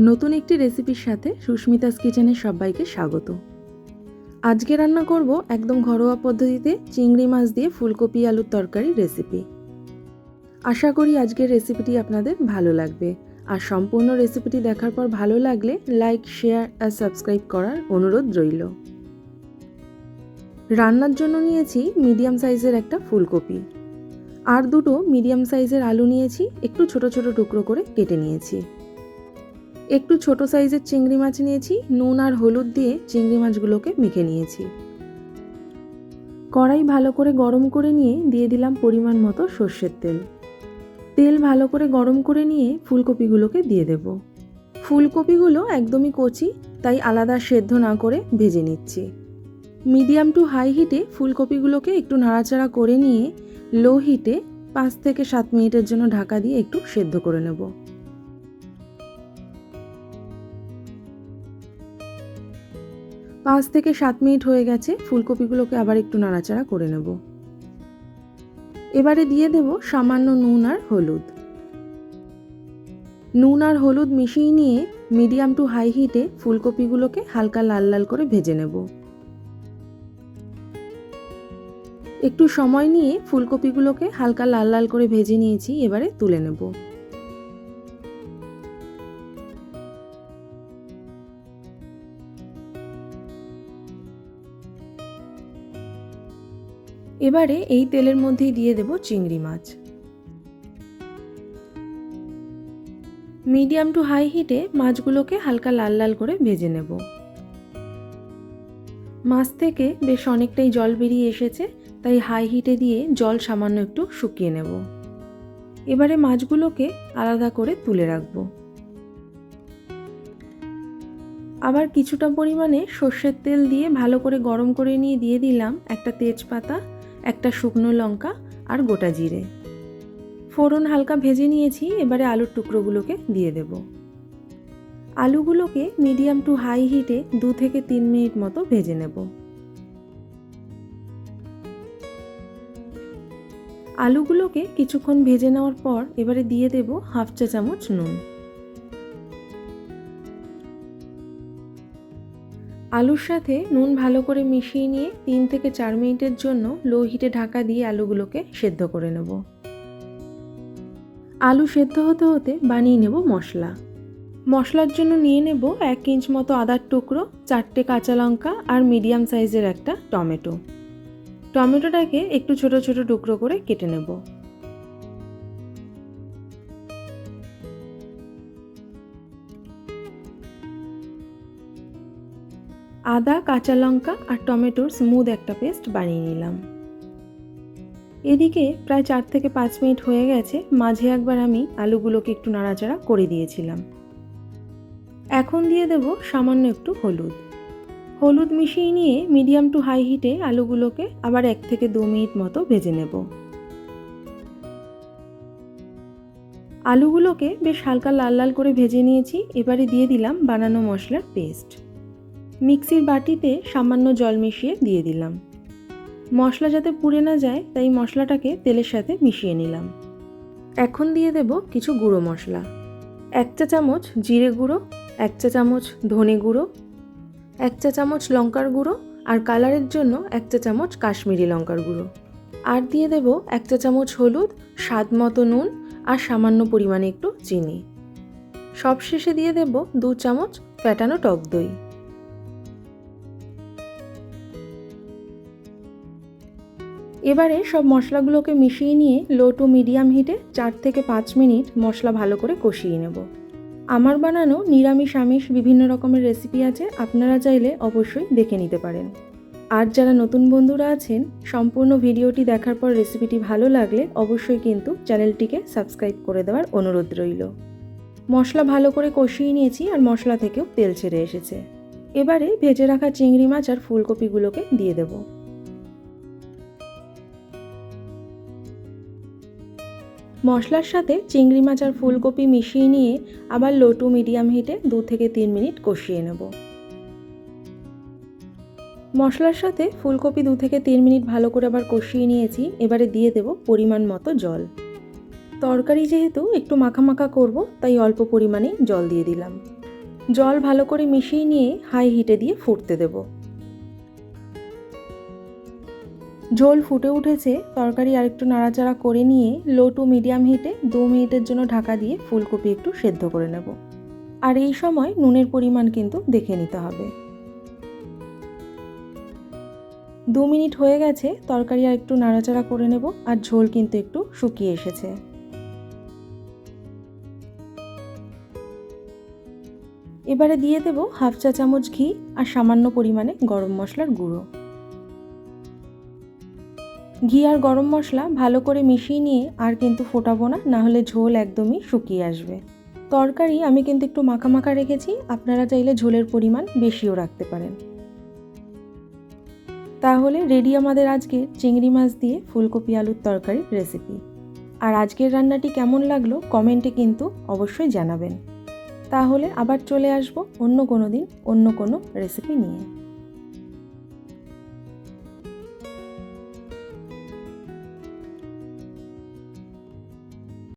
নতুন একটি রেসিপির সাথে সুস্মিতাস কিচেনের সবাইকে স্বাগত। আজকে রান্না করব একদম ঘরোয়া পদ্ধতিতে চিংড়ি মাছ দিয়ে ফুলকপি আলুর তরকারি রেসিপি। আশা করি আজকের রেসিপিটি আপনাদের ভালো লাগবে। আর সম্পূর্ণ রেসিপিটি দেখার পর ভালো লাগলে লাইক, শেয়ার আর সাবস্ক্রাইব করার অনুরোধ রইল। রান্নার জন্য নিয়েছি মিডিয়াম সাইজের একটা ফুলকপি। আর দুটো মিডিয়াম সাইজের আলু নিয়েছি, একটু ছোট ছোট টুকরো করে কেটে নিয়েছি। একটু ছোট সাইজের চিংড়ি মাছ নিয়েছি, নুন আর হলুদ দিয়ে চিংড়ি মাছগুলোকে মেখে নিয়েছি। কড়াই ভালো করে গরম করে নিয়ে দিয়ে দিলাম পরিমাণ মতো সর্ষের তেল। তেল ভালো করে গরম করে নিয়ে ফুলকপিগুলোকে দিয়ে দেব। ফুলকপিগুলো একদমই কচি, তাই আলাদা সেদ্ধ না করে ভেজে নিচ্ছি। মিডিয়াম টু হাই হিটে ফুলকপিগুলোকে একটু নাড়াচাড়া করে নিয়ে, লো হিটে পাঁচ থেকে সাত মিনিটের জন্য ঢাকা দিয়ে একটু সেদ্ধ করে নেব। পাঁচ থেকে সাত মিনিট হয়ে গেছে, ফুলকপিগুলোকে আবার একটু নাড়াচাড়া করে নেব। এবারে দিয়ে দেব সামান্য নুন আর হলুদ। নুন আর হলুদ মিশিয়ে নিয়ে মিডিয়াম টু হাই হিটে ফুলকপিগুলোকে হালকা লাল লাল করে ভেজে নেব। একটু সময় নিয়ে ফুলকপিগুলোকে হালকা লাল লাল করে ভেজে নিয়েছি, এবারে তুলে নেব। এবারে এই তেলের মধ্যেই দিয়ে দেব চিংড়ি মাছ। মিডিয়াম টু হাই হিটে মাছগুলোকে হালকা লাল লাল করে ভেজে নেব। মাছ থেকে বেশ অনেকটাই জল বেরিয়ে এসেছে, তাই হাই হিটে দিয়ে জল সামান্য একটু শুকিয়ে নেব। এবারে মাছগুলোকে আলাদা করে তুলে রাখব। আবার কিছুটা পরিমাণে সর্ষের তেল দিয়ে ভালো করে গরম করে নিয়ে দিয়ে দিলাম একটা তেজপাতা একটা শুকনো লঙ্কা আর গোটা জিরে। ফোড়ন হালকা ভেজে নিয়েছি, এবারে আলুর টুকরোগুলোকে দিয়ে দেব। আলুগুলোকে মিডিয়াম টু হাই হিটে দু থেকে তিন মিনিট মতো ভেজে নেব। আলুগুলোকে কিছুক্ষণ ভেজে নেওয়ার পর এবারে দিয়ে দেব হাফ চা চামচ নুন। আলুর সাথে নুন ভালো করে মিশিয়ে নিয়ে তিন থেকে চার মিনিটের জন্য লো হিটে ঢাকা দিয়ে আলুগুলোকে সেদ্ধ করে নেব। আলু সেদ্ধ হতে হতে বানিয়ে নেব মশলা। মশলার জন্য নিয়ে নেব এক ইঞ্চ মতো আদার টুকরো, চারটে কাঁচা লঙ্কা আর মিডিয়াম সাইজের একটা টমেটো। টমেটোটাকে একটু ছোট ছোট টুকরো করে কেটে নেব। আদা, কাঁচা লঙ্কা আর টমেটোর স্মুথ একটা পেস্ট বানিয়ে নিলাম। এদিকে প্রায় চার থেকে পাঁচ মিনিট হয়ে গেছে, মাঝে একবার আমি আলুগুলোকে একটু নাড়াচাড়া করে দিয়েছিলাম। এখন দিয়ে দেব সামান্য একটু হলুদ। হলুদ মিশিয়ে নিয়ে মিডিয়াম টু হাই হিটে আলুগুলোকে আবার এক থেকে দু মিনিট মতো ভেজে নেব। আলুগুলোকে বেশ হালকা লাল লাল করে ভেজে নিয়েছি, এবারে দিয়ে দিলাম বানানো মশলার পেস্ট মিক্সির বাটিতে সামান্য জল মিশিয়ে দিয়ে দিলাম। মশলা যাতে পুড়ে না যায়, তাই মশলাটাকে তেলের সাথে মিশিয়ে নিলাম। এখন দিয়ে দেব কিছু গুঁড়ো মশলা। এক চা চামচ জিরে গুঁড়ো, এক চা চামচ ধনে গুঁড়ো, এক চা চামচ লঙ্কার গুঁড়ো আর কালারের জন্য এক চা চামচ কাশ্মীরি লঙ্কার গুঁড়ো। আর দিয়ে দেব এক চা চামচ হলুদ, স্বাদ মতো নুন আর সামান্য পরিমাণে একটু চিনি। সবশেষে দিয়ে দেব দু চামচ ফ্যাটানো টক দই। এবারে সব মশলাগুলোকে মিশিয়ে নিয়ে লো টু মিডিয়াম হিটে চার থেকে পাঁচ মিনিট মশলা ভালো করে কষিয়ে নেব। আমার বানানো নিরামিষ আমিষ বিভিন্ন রকমের রেসিপি আছে, আপনারা চাইলে অবশ্যই দেখে নিতে পারেন। আর যারা নতুন বন্ধুরা আছেন, সম্পূর্ণ ভিডিওটি দেখার পর রেসিপিটি ভালো লাগলে অবশ্যই কিন্তু চ্যানেলটিকে সাবস্ক্রাইব করে দেওয়ার অনুরোধ রইল। মশলা ভালো করে কষিয়ে নিয়েছি আর মশলা থেকেও তেল ছেড়ে এসেছে। এবারে ভেজে রাখা চিংড়ি মাছ আর ফুলকপিগুলোকে দিয়ে দেবো। মশলার সাথে চিংড়ি মাছ আর ফুলকপি মিশিয়ে নিয়ে আবার লো টু মিডিয়াম হিটে দু থেকে তিন মিনিট কষিয়ে নেব। মশলার সাথে ফুলকপি দু থেকে তিন মিনিট ভালো করে আবার কষিয়ে নিয়েছি, এবারে দিয়ে দেব পরিমাণ মতো জল। তরকারি যেহেতু একটু মাখা মাখা করব, তাই অল্প পরিমাণেই জল দিয়ে দিলাম। জল ভালো করে মিশিয়ে নিয়ে হাই হিটে দিয়ে ফুটতে দেব। ঝোল ফুটে উঠেছে, তরকারি আরেকটু নাড়াচাড়া করে নিয়ে লো টু মিডিয়াম হিটে দু মিনিটের জন্য ঢাকা দিয়ে ফুলকপি একটু সেদ্ধ করে নেব। আর এই সময় নুনের পরিমাণ কিন্তু দেখে নিতে হবে। দু মিনিট হয়ে গেছে, তরকারি আর একটু নাড়াচাড়া করে নেব আর ঝোল কিন্তু একটু শুকিয়ে এসেছে। এবারে দিয়ে দেব হাফ চা চামচ ঘি আর সামান্য পরিমাণে গরম মশলার গুঁড়ো। ঘি আর গরম মশলা ভালো করে মিশিয়ে নিয়ে আর কিন্তু ফোটাবো না না হলে ঝোল একদমই শুকিয়ে আসবে। তরকারি আমি কিন্তু একটু মাখা মাখা রেখেছি, আপনারা চাইলে ঝোলের পরিমাণ বেশিও রাখতে পারেন। তাহলে রেডি আমাদের আজকে চিংড়ি মাছ দিয়ে ফুলকপি আলুর তরকারির রেসিপি। আর আজকের রান্নাটি কেমন লাগল কমেন্টে কিন্তু অবশ্যই জানাবেন। তাহলে আবার চলে আসব অন্য কোনো দিন অন্য কোনো রেসিপি নিয়ে।